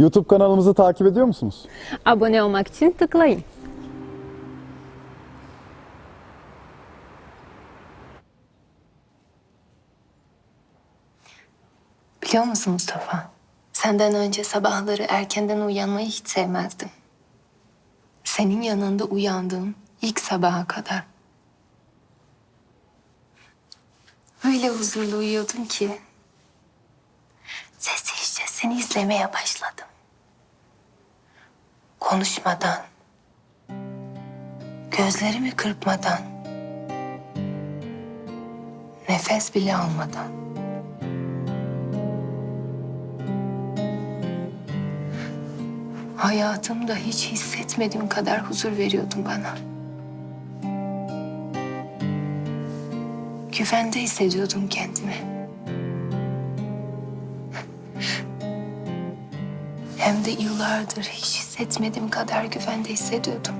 YouTube kanalımızı takip ediyor musunuz? Abone olmak için tıklayın. Biliyor musun Mustafa? Senden önce sabahları erkenden uyanmayı hiç sevmezdim. Senin yanında uyandığım ilk sabaha kadar. Öyle huzurlu uyuyordum ki sessizce seni izlemeye başladım. Konuşmadan, gözlerimi kırpmadan, nefes bile almadan. Hayatımda hiç hissetmediğim kadar huzur veriyordun bana. Güvende hissediyordum kendimi. Hem de yıllardır hiç hissetmediğim kadar güvende hissediyordum.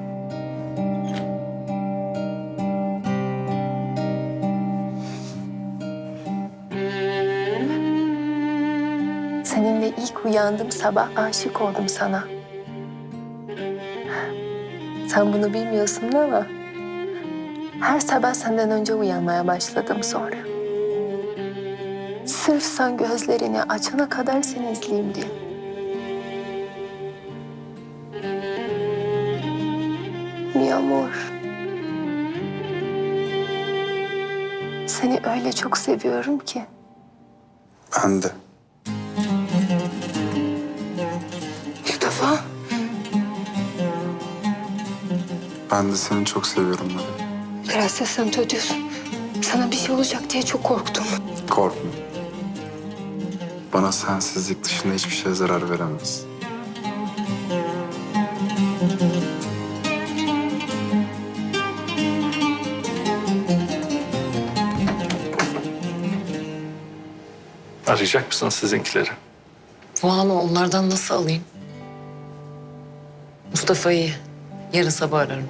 Seninle ilk uyandığım sabah aşık oldum sana. Sen bunu bilmiyorsun ama her sabah senden önce uyanmaya başladım sonra. Sırf sen gözlerini açana kadar seni izleyeyim diye. Amor. Seni öyle çok seviyorum ki. Ben de. Mustafa. Ben de seni çok seviyorum Nare. Gracias Santo Dios. Sana bir şey olacak diye çok korktum. Korkma. Bana sensizlik dışında hiçbir şey zarar veremez. Arayacak mısınız sizinkileri? Puanı onlardan nasıl alayım? Mustafa'yı yarın sabah ararım.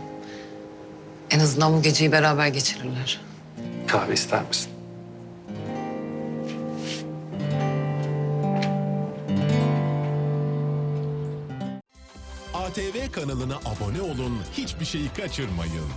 En azından bu geceyi beraber geçirirler. Kahve ister misin? ATV kanalına abone olun, hiçbir şeyi kaçırmayın.